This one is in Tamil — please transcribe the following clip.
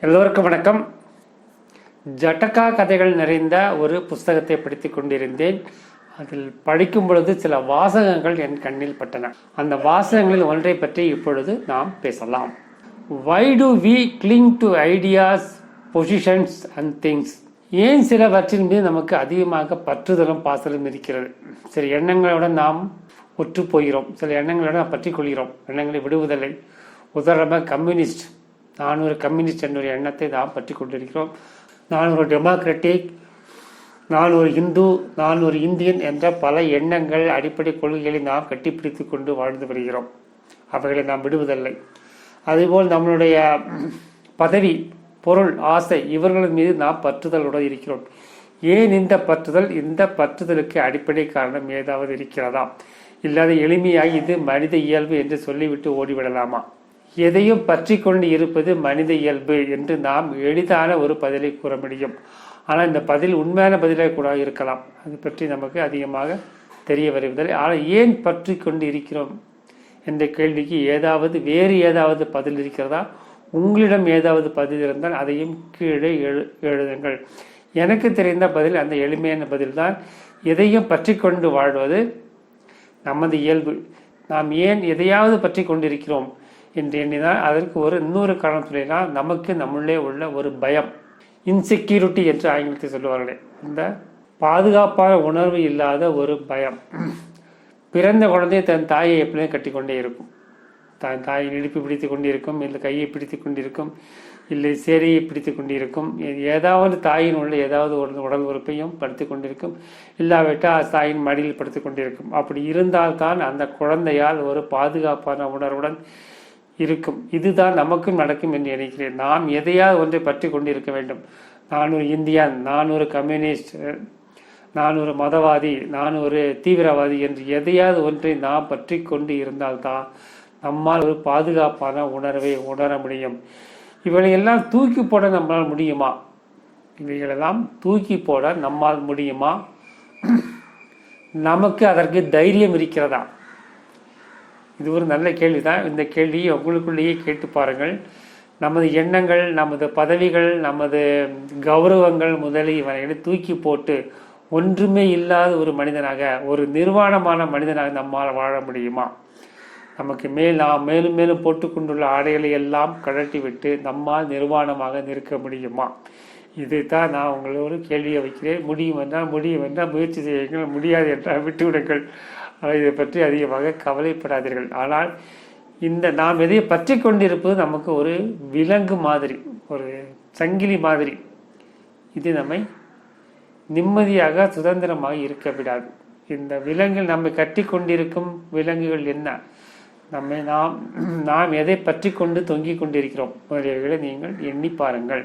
எல்லோருக்கும் வணக்கம். ஜட்டக்கா கதைகள் நிறைந்த ஒரு புஸ்தகத்தை படித்துக் கொண்டிருந்தேன். அதில் படிக்கும் பொழுது சில வாசகங்கள் என் கண்ணில் பட்டன. அந்த வாசகங்களில் ஒன்றை பற்றி இப்பொழுது நாம் பேசலாம். Why do we cling to ideas positions and things ஏன் சிலவற்றின் மீது நமக்கு அதிகமாக பற்றுதலும் பாசலும் இருக்கிறது? சில எண்ணங்களுடன் நாம் ஒற்று போகிறோம். சில எண்ணங்களுடன் நாம் பற்றிக் கொள்கிறோம். எண்ணங்களை விடுவதில்லை. உதாரணமாக கம்யூனிஸ்ட் நான் ஒரு கம்யூனிஸ்ட் என்ற ஒரு எண்ணத்தை நாம் பற்றி கொண்டிருக்கிறோம் நான் ஒரு டெமோக்ராட்டிக் நான் ஒரு இந்து நான் ஒரு இந்தியன் என்ற பல எண்ணங்கள் அடிப்படை கொள்கைகளை நாம் கட்டிப்பிடித்து கொண்டு வாழ்ந்து வருகிறோம். அவைகளை நாம் விடுவதில்லை. அதுபோல் நம்மளுடைய பதவி பொருள் ஆசை இவர்களின் மீது நாம் பற்றுதலுடன் இருக்கிறோம். ஏன் இந்த பற்றுதல்? இந்த பற்றுதலுக்கு அடிப்படை காரணம் ஏதாவது இருக்கிறதா? இல்லாத எளிமையாக இது மனித இயல்பு என்று சொல்லிவிட்டு ஓடிவிடலாமா? எதையும் பற்றி கொண்டு இருப்பது மனித இயல்பு என்று நாம் எளிதான ஒரு பதிலை கூற முடியும். ஆனால் இந்த பதில் உண்மையான பதிலாக கூட இருக்கலாம். அது பற்றி நமக்கு அதிகமாக தெரிய வருவதில்லை. ஆனால் ஏன் பற்றி கொண்டு இருக்கிறோம் என்ற கேள்விக்கு ஏதாவது வேறு ஏதாவது பதில் இருக்கிறதா? உங்களிடம் ஏதாவது பதில் இருந்தால் அதையும் கீழே எழு எழுதுங்கள். எனக்கு தெரிந்த பதில் அந்த எளிமையான பதில்தான். எதையும் பற்றி கொண்டு வாழ்வது நமது இயல்பு. நாம் ஏன் எதையாவது பற்றி கொண்டிருக்கிறோம் என்று எண்ணினால் அதற்கு ஒரு இன்னொரு காரணம் நமக்கு நம்மளே உள்ள ஒரு பயம். இன்செக்யூரிட்டி என்று ஆங்கிலத்தில் சொல்லுவார்களே. இந்த பாதுகாப்பான உணர்வு இல்லாத ஒரு பயம். பிறந்த குழந்தை தன் தாயை எப்படியும் கட்டிக்கொண்டே இருக்கும். தன் தாயின் இடுப்பு பிடித்து கொண்டிருக்கும் இல்லை கையை பிடித்து கொண்டிருக்கும் இல்லை சேரையை பிடித்து கொண்டிருக்கும். ஏதாவது தாயின் உள்ள ஏதாவது ஒரு உடல் உறுப்பையும் படுத்து கொண்டிருக்கும். இல்லாவிட்டால் தாயின் மடியில் படுத்து கொண்டிருக்கும். அப்படி இருந்தால்தான் அந்த குழந்தையால் ஒரு பாதுகாப்பான உணர்வுடன் இருக்கும். இதுதான் நமக்கும் நடக்கும் என்று நினைக்கிறேன். நாம் எதையாவது ஒன்றை பற்றி கொண்டிருக்க வேண்டும். நான் ஒரு இந்தியன் நான் ஒரு கம்யூனிஸ்ட் நான் ஒரு மதவாதி நான் ஒரு தீவிரவாதி என்று எதையாவது ஒன்றை நாம் பற்றி கொண்டு இருந்தால்தான் நம்மால் ஒரு பாதுகாப்பான உணர்வை உணர முடியும். இவைகளெல்லாம் தூக்கி போட நம்மளால் முடியுமா? இவைகளெல்லாம் தூக்கி போட நம்மால் முடியுமா? நமக்கு அதற்கு தைரியம் இருக்கிறதா? இது ஒரு நல்ல கேள்வி தான் இந்த கேள்வியை உங்களுக்குள்ளேயே கேட்டு பாருங்கள். நமது எண்ணங்கள் நமது பதவிகள் நமது கௌரவங்கள் முதலியவனைகளை தூக்கி போட்டு ஒன்றுமே இல்லாத ஒரு மனிதனாக ஒரு நிர்வாணமான மனிதனாக நம்மால் வாழ முடியுமா? நமக்கு மேல் நாம் மேலும் மேலும் போட்டுக்கொண்டுள்ள ஆடைகளை எல்லாம் கழட்டி விட்டு நம்மால் நிர்வாணமாக நிற்க முடியுமா? இதைத்தான் நான் உங்களோட கேள்வியை வைக்கிறேன். முடியும் என்றால் முடியும் என்றால் முயற்சி செய்யுங்கள். முடியாது என்றால் விட்டுவிடுங்கள். இதை பற்றி அதிகமாக கவலைப்படாதீர்கள். ஆனால் இந்த நாம் எதை பற்றி கொண்டிருப்பது நமக்கு ஒரு விலங்கு மாதிரி ஒரு சங்கிலி மாதிரி. இது நம்மை நிம்மதியாக சுதந்திரமாக இருக்க விடாது. இந்த விலங்கில் நம்மை கட்டி கொண்டிருக்கும் விலங்குகள் என்ன? நம்மை நாம் நாம் எதை பற்றி கொண்டு தொங்கிக் கொண்டிருக்கிறோம்? முதலியவர்களை நீங்கள் எண்ணி பாருங்கள்.